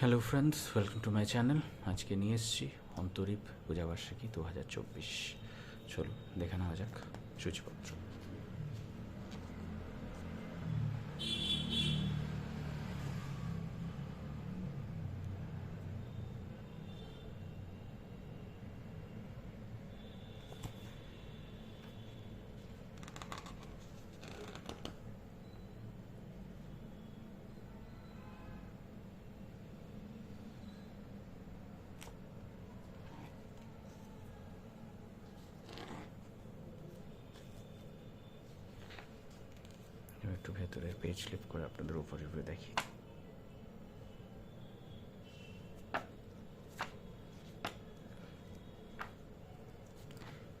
Hello friends welcome to my channel আজকে নিয়ে এসেছি অন্তরীপ পূজাবার্ষিকী দু হাজার চব্বিশ। চলো দেখে নেওয়া যাক সূচিপত্র আমি একটু ভেতরের পেজ ফ্লিপ করে আপনাদের উপরে উপরে দেখি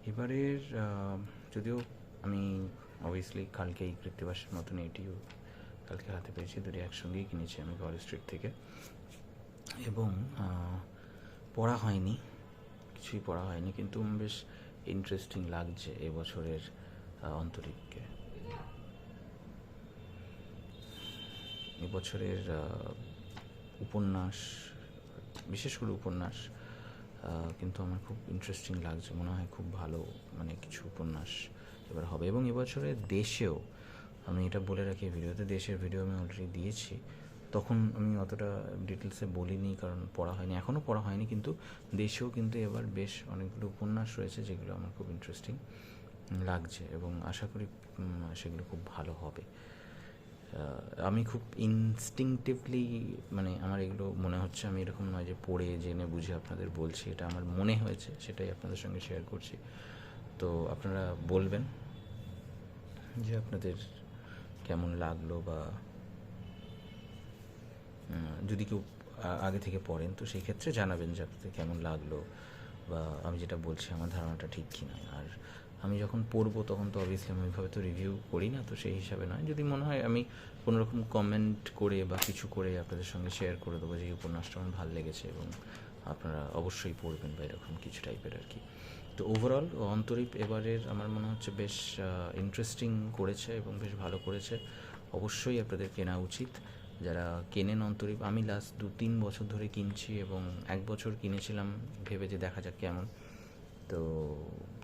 এবারের যদিও আমি অবভিয়াসলি কালকে এই কৃত্তিবাসের মতন এটিও কালকে হাতে পেয়েছি দুটি একসঙ্গেই কিনেছি আমি কল স্ট্রিট থেকে এবং পড়া হয়নি কিছুই পড়া হয়নি কিন্তু বেশ ইন্টারেস্টিং লাগছে এবছরের আহ, এবছরের উপন্যাস, বিশেষ করে উপন্যাস কিন্তু আমার খুব ইন্টারেস্টিং লাগছে। মনে হয় খুব ভালো মানে কিছু উপন্যাস এবার হবে। এবং এবছরে দেশেও, আমি এটা বলে রাখি ভিডিওতে দেশের ভিডিও আমি অলরেডি দিয়েছি। তখন আমি অতটা ডিটেলসে বলিনি, কারণ পড়া হয়নি এখনও পড়া হয়নি, কিন্তু দেশেও কিন্তু এবার বেশ অনেকগুলো উপন্যাস রয়েছে যেগুলো আমার খুব ইন্টারেস্টিং লাগছে এবং আশা করি সেগুলো খুব ভালো হবে। আমি খুব ইনস্টিংটিভলি মানে আমার এগুলো মনে হচ্ছে, আমি এরকম নয় যে পড়ে জেনে বুঝে আপনাদের বলছি, এটা আমার মনে হয়েছে, সেটাই আপনাদের সঙ্গে শেয়ার করছি। তো আপনারা বলবেন যে আপনাদের কেমন লাগল বা যদি কেউ আগে থেকে পড়েন, তো সেই ক্ষেত্রে জানাবেন যে আপনাদের কেমন লাগল বা আমি যেটা বলছি, আমার ধারণাটা ঠিক কি নয় আর আমি যখন পড়ব তখন তো অবভিয়াসলি আমি ওইভাবে তো রিভিউ করি না, তো সেই হিসাবে নয়। যদি মনে হয় আমি কোনো রকম কমেন্ট করে বা কিছু করে আপনাদের সঙ্গে শেয়ার করে দেবো যে এই উপন্যাসটা আমার ভালো লেগেছে এবং আপনারা অবশ্যই পড়বেন বা এরকম কিছু টাইপের আর কি। তো ওভারঅল অন্তরীপ এবারের আমার মনে হচ্ছে বেশ ইন্টারেস্টিং করেছে এবং বেশ ভালো করেছে। অবশ্যই আপনাদের কেনা উচিত। যারা কেনেন অন্তরীপ, আমি লাস্ট দু তিন বছর ধরে কিনছি এবং এক বছর কিনেছিলাম, ভেবে যে দেখা যাক কেমন। তো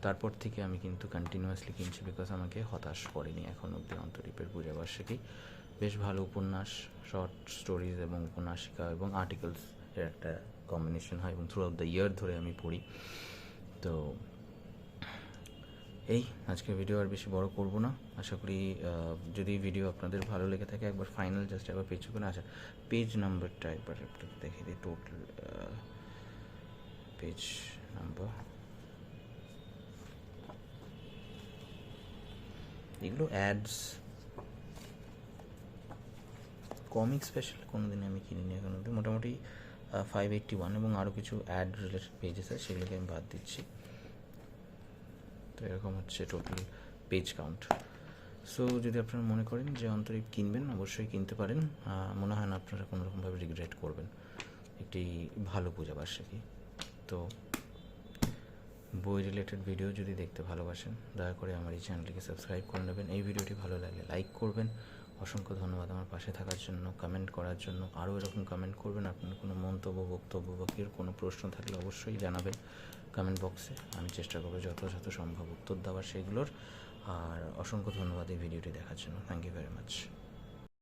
তারপর থেকে আমি কিন্তু কন্টিনিউয়াসলি কিনছি বিকজ আমাকে হতাশ করেনি এখন অবধি অন্তরীপের পূজাবার্ষিকী বেশ ভালো উপন্যাস শর্ট স্টোরিজ এবং উপন্যাসিকা এবং আর্টিকেলস এর একটা কম্বিনেশন হয় এবং থ্রু আউট দ্য ইয়ার ধরে আমি পড়ি। তো এই আজকে ভিডিও আর বেশি বড় করব না। আশা করি যদি ভিডিও আপনাদের ভালো লেগে থাকে, একবার ফাইনাল জাস্ট একবার পেজ করে আচ্ছা পেজ নাম্বারটা একবার দেখে দিই টোটাল পেজ নাম্বার এগুলো অ্যাডস কমিক স্পেশাল কোনো দিন আমি কিনিনি এখন অব্দি মোটামুটি ফাইভ এইট্টি ওয়ান এবং আরও কিছু অ্যাড রিলেটেড পেজেস আছে, সেগুলোকে আমি বাদ দিচ্ছি। তো এরকম হচ্ছে টোটাল পেজ কাউন্ট সো যদি আপনারা মনে করেন যে অন্তরীপ কিনবেন, অবশ্যই কিনতে পারেন। মনে হয় না আপনারা কোনো রকমভাবে রিগ্রেট করবেন। একটি ভালো পূজা বার্ষিকী তো বই রিলেটেড ভিডিও যদি দেখতে ভালোবাসেন, দয়া করে আমার এই চ্যানেলটিকে সাবস্ক্রাইব করে নেবেন। এই ভিডিওটি ভালো লাগলে লাইক করবেন। অসংখ্য ধন্যবাদ আমার পাশে থাকার জন্য কমেন্ট করার জন্য। আরও এরকম কমেন্ট করবেন, আপনার কোনো মন্তব্য, বক্তব্য বা কোনো প্রশ্ন থাকলে অবশ্যই জানাবেন কমেন্ট বক্সে আমি চেষ্টা করব যথাযথ সম্ভব উত্তর দেওয়ার সেগুলোর। আর অসংখ্য ধন্যবাদ এই ভিডিওটি দেখার জন্য। Thank you very much